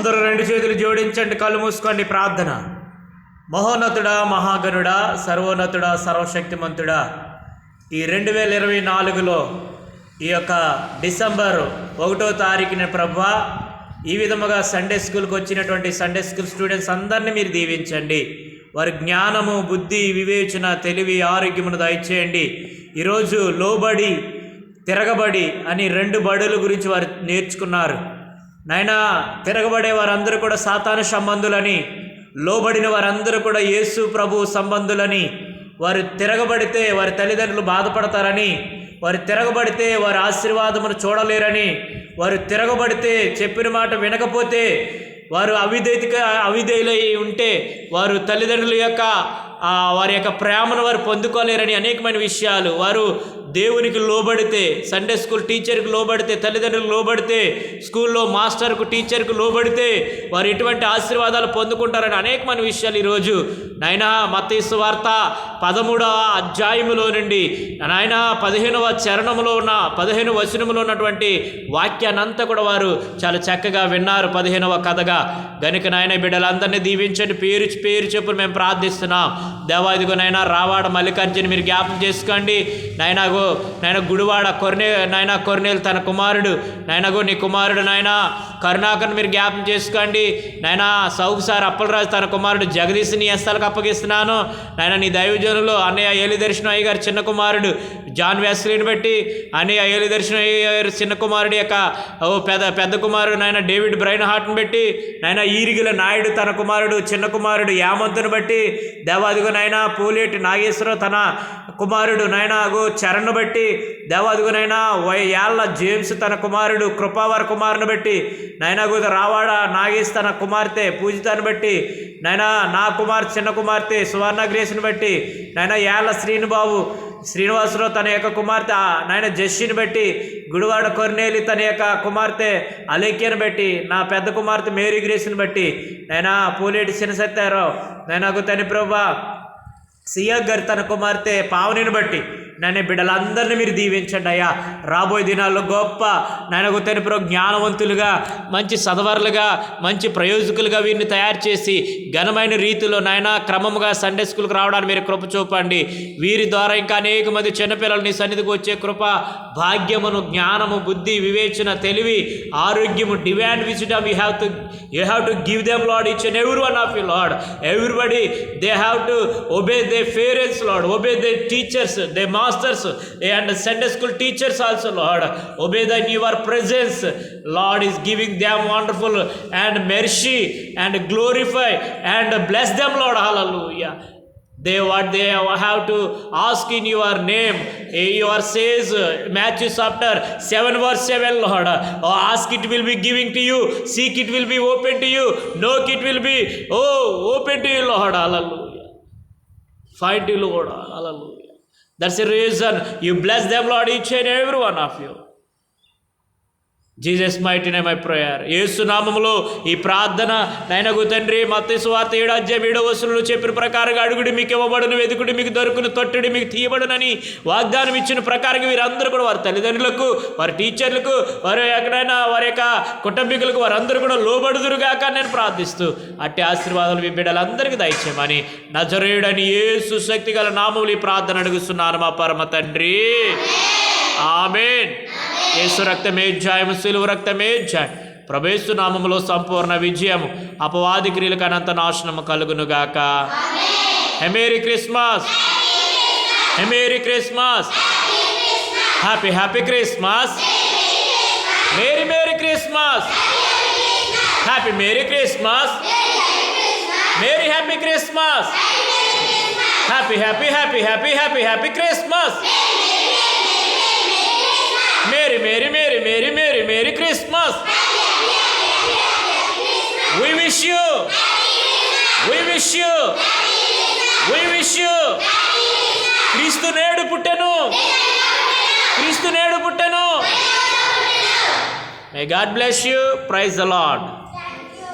అందరూ రెండు చేతులు జోడించండి కళ్ళు మూసుకోండి ప్రార్థన. మహోన్నతుడా మహాగనుడా సర్వోన్నతుడా సర్వశక్తిమంతుడా. ఈ రెండు వేల ఇరవై నాలుగులో ఈ యొక్క డిసెంబర్ ఒకటో తారీఖున ప్రభా ఈ విధముగా సండే స్కూల్కి వచ్చినటువంటి సండే స్కూల్ స్టూడెంట్స్ అందరినీ మీరు దీవించండి. వారి జ్ఞానము బుద్ధి వివేచన తెలివి ఆరోగ్యమును దయచేయండి. ఈరోజు లోబడి తిరగబడి అని రెండు బడుల గురించి వారు నేర్చుకున్నారు. నాయనా తిరగబడే వారందరూ కూడా సాతాను సంబంధులని లోబడిన వారందరూ కూడా యేసు ప్రభు సంబంధులని వారు తిరగబడితే వారి తల్లిదండ్రులు బాధపడతారని వారు తిరగబడితే వారి ఆశీర్వాదమును చూడలేరని వారు తిరగబడితే చెప్పిన మాట వినకపోతే వారు అవిధేతిక అవిధేయులై ఉంటే వారు తల్లిదండ్రుల యొక్క వారి యొక్క ప్రేమను వారు పొందుకోలేరని అనేకమైన విషయాలు వారు దేవునికి లోబడితే సండే స్కూల్ టీచర్కి లోబడితే తల్లిదండ్రులకు లోబడితే స్కూల్లో మాస్టర్కు టీచర్కు లోబడితే వారు ఎటువంటి ఆశీర్వాదాలు పొందుకుంటారని అనేకమైన విషయాలు ఈరోజు నాయన మతీసు వార్త పదమూడవ అధ్యాయములో నుండి నాయన పదిహేనవ చరణములో ఉన్న పదిహేను వచనములో ఉన్నటువంటి వాక్యానంతా కూడా వారు చాలా చక్కగా విన్నారు. పదిహేనవ కథగా. గనుక నాయన బిడ్డలందరినీ దీవించండి. పేరు పేరు చెప్పులు మేము ప్రార్థిస్తున్నాం. దేవాదిగో నాయన రావాడ మల్లికార్జున మీరు జ్ఞాపం చేసుకోండి. నాయనాగో నాయన గుడివాడ కొర్నే నాయన కొర్నేలు తన కుమారుడు నాయనగో నీ కుమారుడు నాయన. కరుణాకర్ని మీరు జ్ఞాపం చేసుకోండి. నాయన సౌకు సార్ అప్పలరాజు తన కుమారుడు జగదీశ్ నీ ఎస్తాలకు అప్పగిస్తున్నాను. నాయన నీ దైవజనులు అన్నయ్య ఏలి దర్శనం అయ్య చిన్న కుమారుడు జాన్ వెస్లీని బట్టి అన్నయ్య ఏలి దర్శనం అయ్య చిన్న కుమారుడు యొక్క ఓ పెద్ద పెద్ద కుమారుడు నాయన డేవిడ్ బ్రైన్ హార్ట్ని బట్టి నాయన ఈరిగిల నాయుడు తన కుమారుడు చిన్న కుమారుడు యామంతుని బట్టి దేవాదిగో నాయన పూలేటి నాగేశ్వరరావు తన కుమారుడు నాయన అగో చరణ్ను బట్టి దేవాదిగో నాయన యాళ్ళ జేమ్స్ తన కుమారుడు కృపావర కుమారుని బట్టి నాయనగు రావాడ నాగేశ్ తన కుమార్తె పూజితాన్ని బట్టి నాయన నా కుమార్ చిన్న కుమార్తె సువర్ణ గ్రేష్ని బట్టి నాయన యాళ్ళ శ్రీనుబాబు శ్రీనివాసరావు తన యొక్క కుమార్తె నాయన జస్సిని బట్టి గుడివాడ కొర్నేలి తన యొక్క కుమార్తె అలేఖ్యను బట్టి నా పెద్ద కుమార్తె మేరీ గ్రేస్ని బట్టి నైనా పూలేటి చినసత్యారావు నైనాకు తని ప్రభా సియా గారి తన కుమార్తె పావనిని బట్టి నన్ను బిడ్డలందరినీ మీరు దీవించండి అయ్యా. రాబోయే దినాల్లో గొప్ప నాయనకు తెలుపు జ్ఞానవంతులుగా మంచి సదవరులుగా మంచి ప్రయోజకులుగా వీరిని తయారు చేసి ఘనమైన రీతిలో నాయన క్రమముగా సండే స్కూల్కి రావడానికి మీరు కృప చూపండి. వీరి ద్వారా ఇంకా అనేక మంది చిన్నపిల్లలు నీ సన్నిధికి వచ్చే కృప భాగ్యమును జ్ఞానము బుద్ధి వివేచన తెలివి ఆరోగ్యము demand విచడం you have to you have to give them Lord each and every one of you Lord everybody they have to obey their parents Lord obey their teachers they pastors and Sunday school teachers also, Lord. Obey them in your presence. Lord is giving them wonderful and mercy and glorify and bless them, Lord. Hallelujah. They what they have to ask in your name. Eh, your says Matthew chapter 7 verse 7 Lord. Oh, ask it will be giving to you. Seek it will be open to you. Knock it will be oh open to you Lord. Hallelujah. Find you Lord. Hallelujah that's the reason you bless them lord each and every one of you Jesus mighty name I prayer. నామములో ఈ ప్రార్థన నైనగు తండ్రి మత్తి సువార్త ఏడు అధ్యాయం ఏడో వసూలు చెప్పిన ప్రకారంగా అడుగుడి మీకు ఇవ్వబడును వెతుకుడి మీకు దొరుకును తొట్టుడి మీకు తీయబడునని వాగ్దానం ఇచ్చిన ప్రకారంగా వీరందరూ కూడా వారి తల్లిదండ్రులకు వారి టీచర్లకు వారి ఎక్కడైనా వారి యొక్క కుటుంబీకులకు వారందరూ కూడా లోబడుదురుగాక నేను ప్రార్థిస్తూ అట్టి ఆశీర్వాదాలు మీ బిడ్డలందరికీ దయచేయమని నజరేయుడని ఏ శక్తి గల నామములు ఈ ప్రార్థన అడుగుస్తున్నాను మా పరమ తండ్రి. ఆమెన్. యేసు రక్తమే జయము సిలువు రక్తమే జయ ప్రభేసు నామములో సంపూర్ణ విజయము అపవాది క్రియలకు అనంత నాశనము కలుగునుగాక. A merry Christmas! A merry Christmas! Happy happy Christmas! Merry merry Christmas! Happy merry Christmas! Merry happy Christmas! Happy happy happy happy happy happy Christmas merry merry merry merry merry merry Christmas We wish you. We wish you. We wish you. క్రీస్తు నేడు పుట్టెను క్రీస్తు నేడు పుట్టెను may God bless you praise the Lord